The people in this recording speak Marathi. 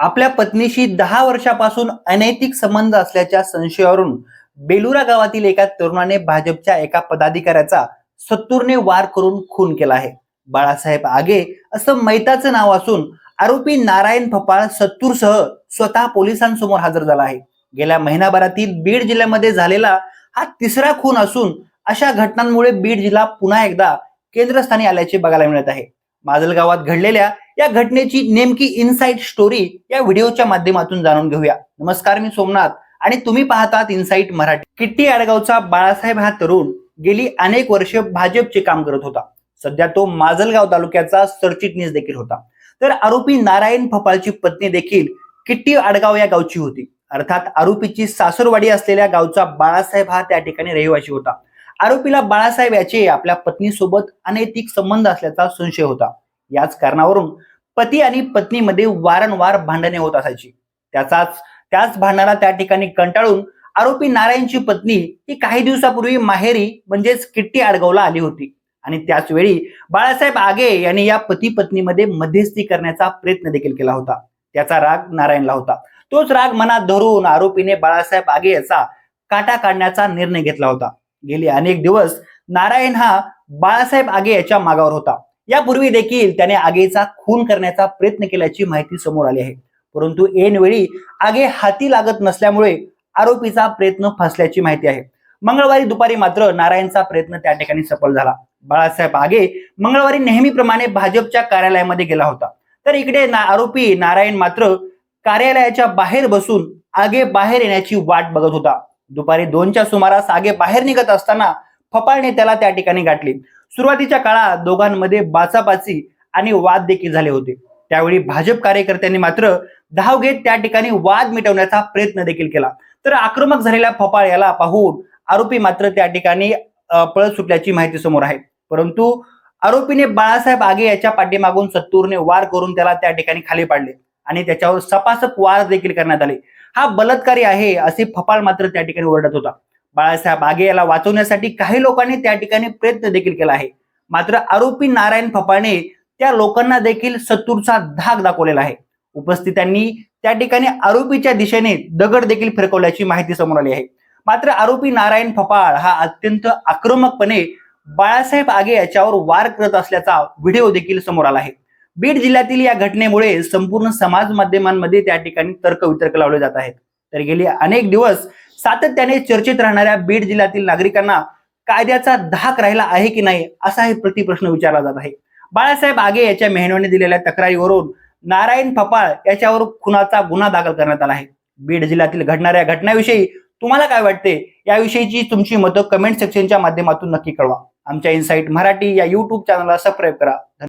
आपल्या पत्नीशी दहा वर्षापासून अनैतिक संबंध असल्याच्या संशयावरून बेलुरा गावातील एका तरुणाने भाजपच्या एका पदाधिकाऱ्याचा सत्तूरने वार करून खून केला आहे. बाळासाहेब आगे असं मैताचं नाव असून आरोपी नारायण फपाळ सत्तूरसह स्वतः पोलिसांसमोर हजर झाला आहे. गेल्या महिनाभरातील बीड जिल्ह्यामध्ये झालेला हा तिसरा खून असून अशा घटनांमुळे बीड जिल्हा पुन्हा एकदा केंद्रस्थानी आल्याचे बघायला मिळत आहे. माजलगावात घडलेल्या या घटनेची नेमकी इनसाइट स्टोरी या व्हिडिओच्या माध्यमातून जाणून घेऊया. नमस्कार मी सोमनाथ आणि तुम्ही पाहतात इनसाइट मराठी. किट्टी आडगावचा बाळासाहेब हा तरुण गेली अनेक वर्ष भाजपचे काम करत होता. सध्या तो माजलगाव तालुक्याचा सरचिटणीस देखील होता. तर आरोपी नारायण फपाळची पत्नी देखील किट्टी आडगाव या गावची होती. अर्थात आरोपीची सासरवाडी असलेल्या गावचा बाळासाहेब हा त्या ठिकाणी रहिवाशी होता. आरोपीला बाळासाहेब याचे आपल्या पत्नीसोबत अनैतिक संबंध असल्याचा संशय होता. याच कारणावरून पती आणि पत्नीमध्ये वारंवार भांडणे होत असायची. त्याचाच त्याच भांडणाला त्या ठिकाणी कंटाळून आरोपी नारायणची पत्नी ही काही दिवसापूर्वी माहेरी म्हणजेच किट्टी आडगावला आली होती. आणि त्याच वेळी बाळासाहेब आगे यांनी या पती पत्नीमध्ये मध्यस्थी करण्याचा प्रयत्न देखील केला होता. त्याचा राग नारायणला होता. तोच राग मनात धरून आरोपीने बाळासाहेब आगे याचा काटा काढण्याचा निर्णय घेतला होता. गेले. अनेक दिवस नारायण हा बाळासाहेब आगे याच्या मागावर होता. यापूर्वी देखील त्याने आगेचा खून करण्याचा प्रयत्न केल्याची माहिती समोर आली आहे. परंतु ऐनवेळी आगे हाती लागत नसल्यामुळे आरोपीचा प्रयत्न फसल्याची माहिती आहे. मंगळवारी दुपारी मात्र नारायणचा प्रयत्न त्या ठिकाणी सफल झाला. बाळासाहेब आगे मंगळवारी नेहमीप्रमाणे भाजपच्या कार्यालयामध्ये गेला होता. तर इकडे ना आरोपी नारायण मात्र कार्यालयाच्या बाहेर बसून आगे बाहेर येण्याची वाट बघत होता. दुपारी दोनच्या सुमारास आगे बाहेर निघत असताना फपाळने त्याला त्या ठिकाणी गाठली. सुरुवातीच्या काळात दोघांमध्ये बाचाबाची आणि वाद देखील झाले होते. त्यावेळी भाजप कार्यकर्त्यांनी मात्र धाव घेत त्या ठिकाणी वाद मिटवण्याचा प्रयत्न देखील केला. तर आक्रमक झालेल्या फपाळ याला पाहून आरोपी मात्र त्या ठिकाणी पळत सुटल्याची माहिती समोर आहे. परंतु आरोपीने बाळासाहेब आगे याच्या पाठीमागून सत्तूरने वार करून त्याला त्या ठिकाणी खाली पाडले आणि त्याच्यावर सपासप वार देखील करण्यात आले. हा बलात्कारी आहे असे फपाळ मात्र त्या ठिकाणी ओरडत होता. बाळासाहेब आगे याला वाचवण्यासाठी काही लोकांनी त्या ठिकाणी प्रयत्न देखील केला आहे. मात्र आरोपी नारायण फपाळने त्या लोकांना देखील सत्तूरचा धाक दाखवलेला आहे. उपस्थितांनी त्या ठिकाणी आरोपीच्या दिशेने दगड देखील फिरकवल्याची माहिती समोर आली आहे. मात्र आरोपी नारायण फपाळ हा अत्यंत आक्रमकपणे बाळासाहेब आगे याच्यावर वार करत असल्याचा व्हिडिओ देखील समोर आला आहे. बीड जिल्ह्यातील या घटनेमुळे संपूर्ण समाज माध्यमांमध्ये त्या ठिकाणी तर्कवितर्क लावले जात आहेत. तर गेले अनेक दिवस सातत्याने चर्चेत राहणाऱ्या बीड जिल्ह्यातील नागरिकांना कायद्याचा धाक राहिला आहे की नाही असा हे प्रतिप्रश्न विचारला जात आहे. बाळासाहेब आगे याच्या मेहनवाने दिलेल्या तक्रारीवरून नारायण फपाळ याच्यावर खुनाचा गुन्हा दाखल करण्यात आला आहे. बीड जिल्ह्यातील घडणाऱ्या घटनाविषयी तुम्हाला काय वाटते? याविषयीची तुमची मतं कमेंट सेक्शनच्या माध्यमातून नक्की कळवा. आमच्या इनसाइट मराठी या युट्यूब चॅनलला सबस्क्राईब करा.